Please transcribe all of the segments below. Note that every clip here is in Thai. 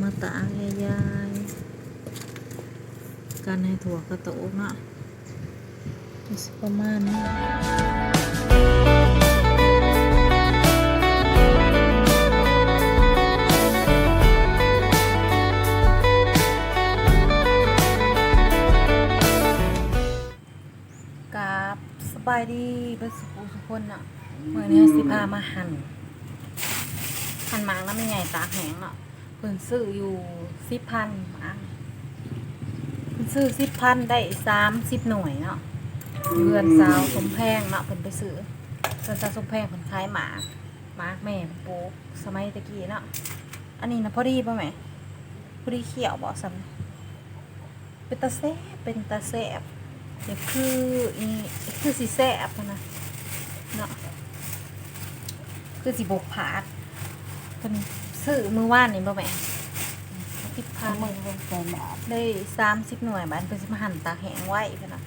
มาตากยายๆการให้ถั่วกระโตกเนาะสิประมาณนี้กราบสบายดีเพื่อนสุขทุกคนเนาะเมื่อนี้สิพามาหั่นพันหมางแล้วไม่ใหญ่ตาแห้งเนาะ พิ่นซื้ออยู่สิบพันหมางเพิ่นซื้อสิบพันได้สามสิบหน่วยเนาะเรือนสาวสมแพงเนาะเพิ่นไปซื้อเรือนสาวสมแพงเพิ่นขายหมากหมากแม่เพิ่นปลูกสมัยตะกี้เนาะอันนี้นะพอดีป่ะแม่พอดีเขียวบ่ซ้ำเป็นตาแซ่บเป็นตาแซ่บเดี๋ยวคืออีคือสิแซ่บอะนะเนาะคือสิบกผาดเพิ่น ซื้อมือว่านนี่บ่แม่สิบพันมือเป็นแต่หมาได้สามสิบหน่วยบาทเพิ่นสิมาหั่นตากแห้งไว้เพิ่นน่ะ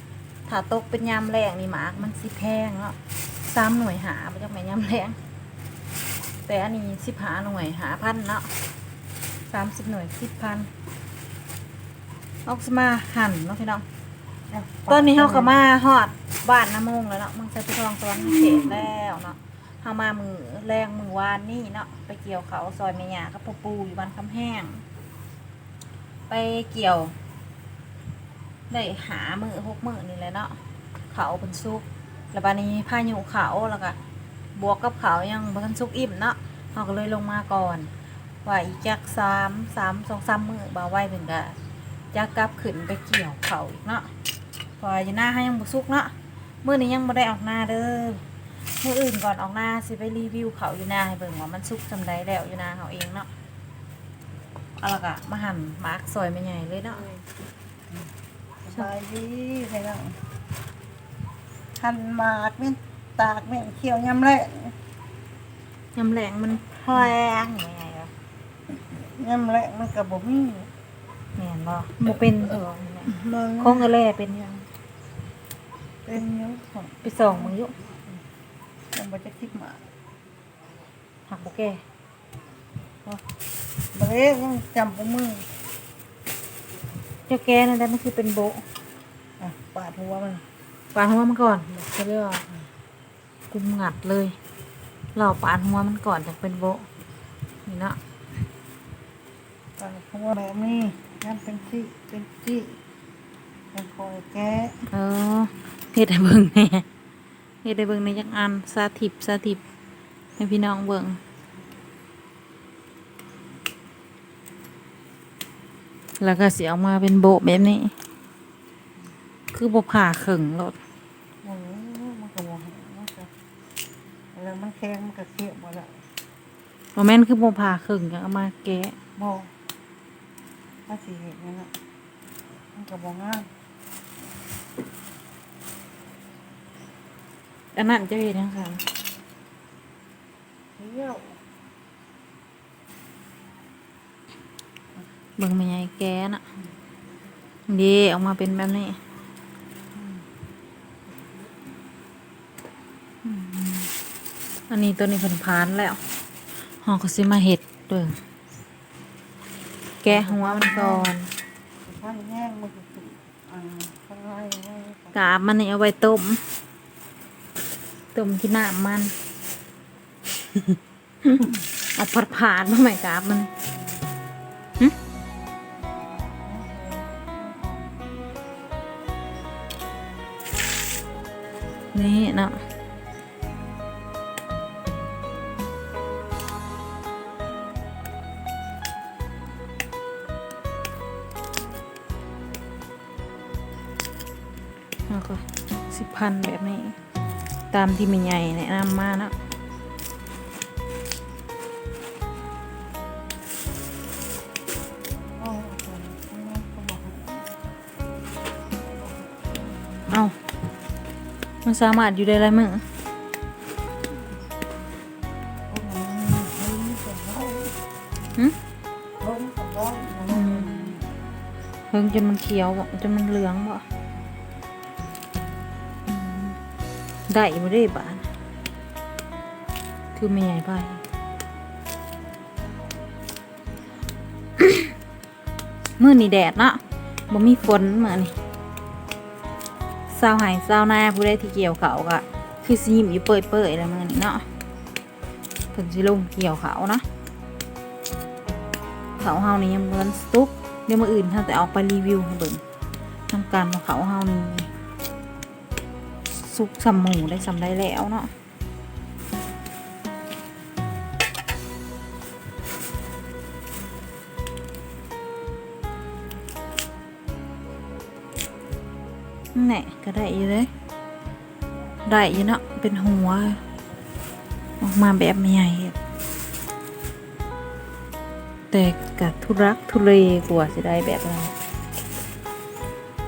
ถ้าตกเป็นยามแรงนี่หมากมันสิแพงเนาะสามหน่วยหาบ่จักแม่นยามแรงแต่อันนี้สิบหาหน่วยหาพันเนาะสามสิบหน่วยสิบพันออกสมาหั่นเนาะพี่น้องตอนนี้เฮาก็มาฮอดบ้านน้ำมงแล้วเนาะเมืองไซปุทองสวรรค์เขตแล้วเนาะ เฮามามือแรงมือวานนี่เนาะไปเกี่ยวเขาซอยแม่ย่ากับพ่อปูอยู่บ้านคำแห้ง ไปเกี่ยวได้หามือหกมือนี่แหละเนาะเขาเป็นซุกแล้วบานี้พายุเขาแล้วก็บวกกับเขายังบ่ทันซุกอิ่มเนาะเฮาก็เลยลงมาก่อน ว่าอีกจักสามสามสองสามมือบาไว้เพิ่นก็จะกลับขึ้นไปเกี่ยวเขาอีกเนาะพออยู่หน้าให้ยังบุสุกเนาะมือนี้ยังบ่ได้ออกหน้าเด้อ มื้ออื่นก่อนออกหน้าสิไปรีวิวเขาอยู่หน้าให้เบิ่งว่ามันสุกจำได้แล้วอยู่หน้าเขาเองเนาะเอาละกะมาหั่นมาร์กซอยไม่ใหญ่เลยเนาะสบายดีไปนั่งหั่นหมากแม่นตากแม่นเขียวยำแหละยำแหลงมันแพงยังไงวะยำแหละมันก็บ่มีแม่นบ่บ่เป็นเถอะเมืองคงกระแลเป็นยังเป็นอยู่ของไปส่องมึงอยู่ ยังบ่จะคิดหมากหักบ่แก่บ่ได้ยังจำบ่มือเจ้าแก่นั่นแหละมันคือเป็นโบะอะปาดหัวมันปาดหัวมันก่อนจะเรียกว่ากุมงัดเลย เราปาดหัวมันก่อนจะเป็นโบะนี่เนาะปาดหัวแบบนี้ยำเป็นที่เป็นที่เป็นคอยแก้เออเฮ็ดให้เบิ่งแหน่ เฮ็ดให้เบิ่งในจักอันสาธิตสาธิตให้พี่น้องเบิ่งแล้วก็สิออกมาเป็นโบะแบบนี้ คือบ่ผ่าครึ่งรถโอ้มันก็บ่มันก็แล้วมันแข็งมันก็เสียบ่ละบ่แม่นคือบ่ผ่าครึ่งก็เอามาแกะบ่ถ้าสิเห็นนั่นน่ะมันก็บ่งาม อันนั้นจะเฮ็ดจังซั่นเที่ยวเบิ่งแม่ใหญ่แกะน่ะดีออกมาเป็นแบบนี้อืมอันนี้ตัวนี้เพิ่นพานแล้วเฮาก็สิมาเฮ็ดเด้อแกะหัวมันก่อนข้างแห้งมันก็สุกอ่าข้างในไว้กาบมันนี่เอาไว้ต้ม ต้มที่น้ำมัน เอาผัดผ่านมาไหมกาบมันนี่เนาะแล้วก็สิพันแบบนี้ ตามที่มีใหญ่แนะนำมาเนาะเอาข้างในก็บอกให้เอามันสามารถอยู่ได้ไรมึงพวกนั้นเฮ้ยแต่ว่าหึเฮ้ยแต่ว่าอืมเพิ่งจนมันเขียวบ่จนมันเหลืองบ่ ได้บ่ได้บานคือไม่ใหญ่ไปมื้อนี้แดดเนาะบ่มีฝนมื้อนี้เศร้าหายเศร้าหน้าผู้ใดที่เกี่ยวเขาก็คือสิยิ้มอยู่เปื่อยๆแล้วมื้อนี้เนาะเพิ่นสิลงเกี่ยวเขานะเขาเฮานี่ยังบ่ทันสุกเดี๋ยวมื้ออื่นถ้าแต่ออกไปรีวิวให้เบิ่งทำการว่าเขาเฮานี่ สุกสำหมูได้สำได้แล้วเนาะนั่นแหละก็ได้อยู่เลย ได้อยู่เนาะเป็นหัว ออกมาแบบใหญ่แต่กับทุรักทุเลกว่าจะได้แบบนั้น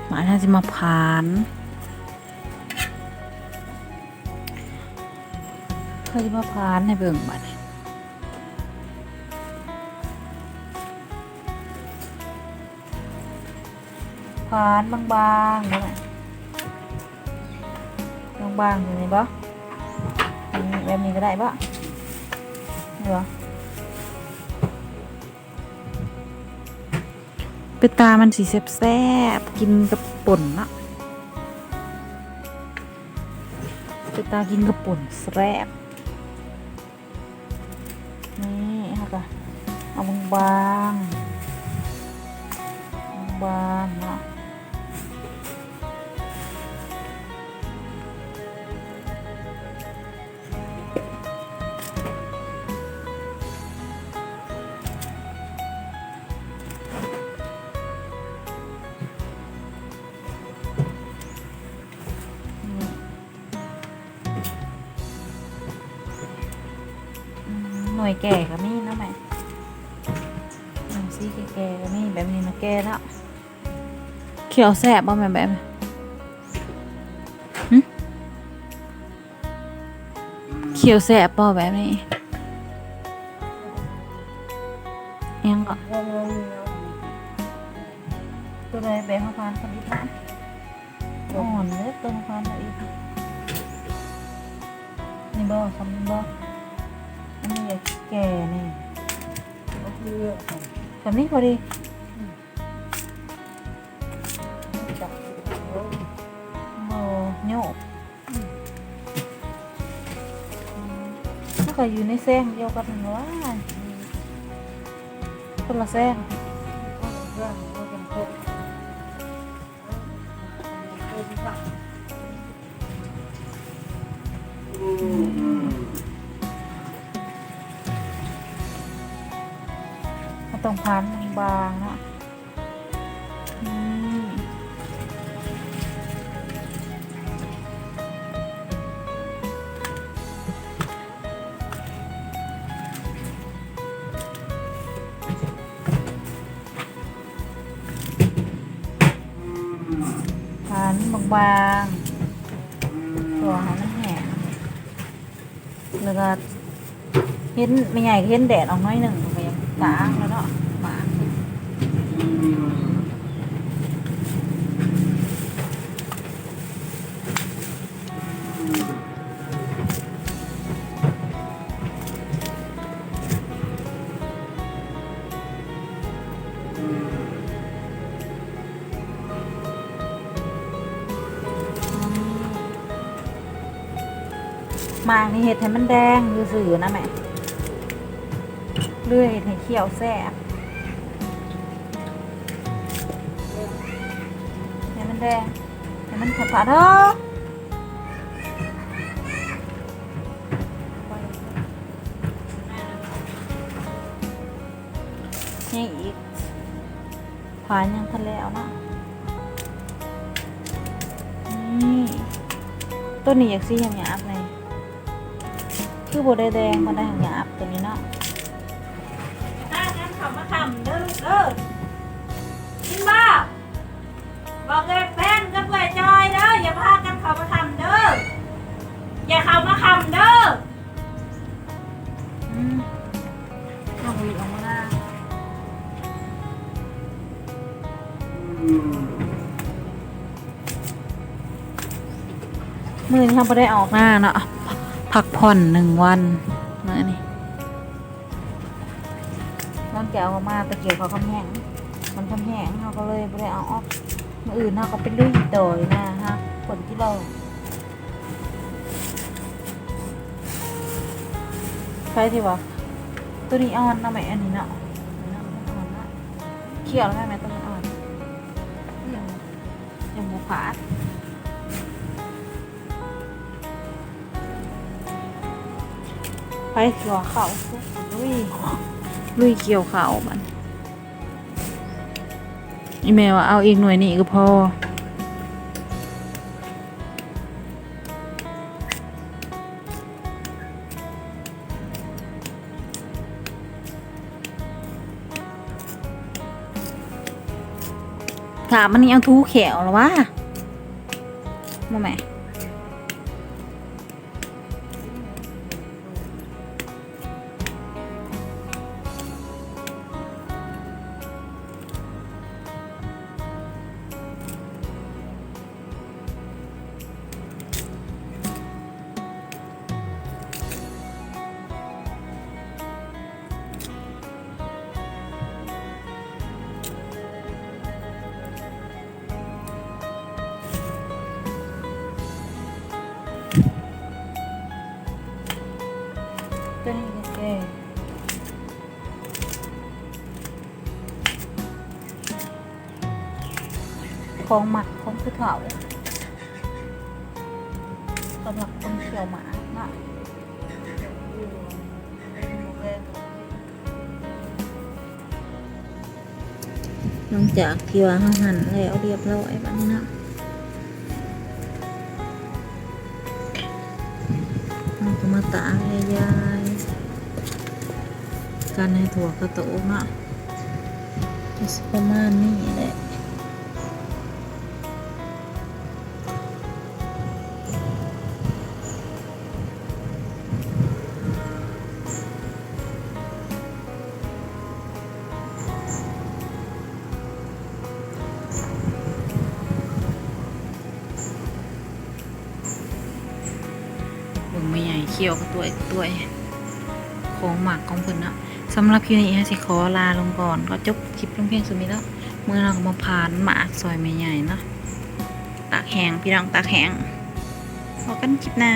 หมาถ้าจะมาผ่าน เขาจะมาผ่านให้เบิ่งบัดนี้ผ่านบางๆนั่นแหละบางๆอย่างนี้ปะอันนี้แบบนี้ก็ได้ปะนี่ปะเปตามันสีแซ่บๆกินกับป่นนะเปตากินกับป่นแซ่บ เอาบางบางๆเนาะอืมหน่วยแก่ก็มี แบบนี้นะแก่แล้วเขียวแสบบ่แม่แบบนี้หึเขียวแสบบ่แบบนี้ยังก็งงงตัวใดแบบข้าวพานคนอีพานอ่อนเล็กตัวข้าวพานคนอีพานนี่บ่คำนี้บ่อันนี้อยากแก่นี่ก็คือแบบนี้พอดี ในแซงเดียวกันหรอว่าคนละแซงเรื่องว่าเป็นคนมันต้องพันบางๆนะ พันบางๆตัวให้มันแห้งแล้วก็เห็นไม่ใหญ่เห็นแดดออกน้อยหนึ่งไปตางแล้วเนาะหมา มากนี่เห็ดให้มันแดงซื่อๆนะแม่เลื่อยให้เขียวแซ่บให้มันแดงให้มันผัดผัดเถอะยังอีกผ่านยังทันแล้วเนาะนี่ ตัวนี้อยากซีหยาบๆเลย คือโบได้แดงมาได้หยาบตัวนี้เนาะถ้างั้นเขามาทำเด้อลูกเด้อกินบ้าบอกเลยแป้งกับเปื่อยจอยเด้ออย่าพากันเขามาทำเด้ออย่าเขามาทำเด้ออืมเอาวีออกมาได้มือนี้ทำไปได้ออกหน้าเนาะ พักผ่อนหนึ่งวันมื่อนี้ร่างแก้วออกมาตะเกียบเขาคำแห้งมันทำแห้งเขาก็เลยไม่ได้เอาออกมืออื่นเขาก็ไปลุยต่อยนะฮะผลที่เราใช่ที่วะตัวนี้อ่อนนะแม่อันนี้เนาะเนาอ่อนเขี่ยวแล้วแม่แม่ตัวนี้อ่อนยังยังบุขาด เกี่ยวเขาลุยลุยเกี่ยวเขามันอีเมลว่าเอาอีกหน่วยนี้ก็พอถามมันนี่เอาทูแขวหรอวะมาแม่ ของหมักของผู้เฒ่าสำหรับคนเขียวหมาเนาะหลังจากที่ว่าเขาหั่นแล้วเรียบร้อยบ้างนะเราก็มาตากให้ยายการให้ถั่วกระโตกเนาะก็สิประมาณนี้แหละ คียวกับตัวอีกตัวของหมักของเพิ่นเนาะสำหรับคลิปนี้ฮะสิขอลาลงก่อน ก็จบคลิปลงเพียงสุดนี้แล้วเมื่อเราก็มาผ่านหมากซอยไม่ใหญ่เนาะตากแห้งพี่น้องตากแห้งพอกันคลิปหน้า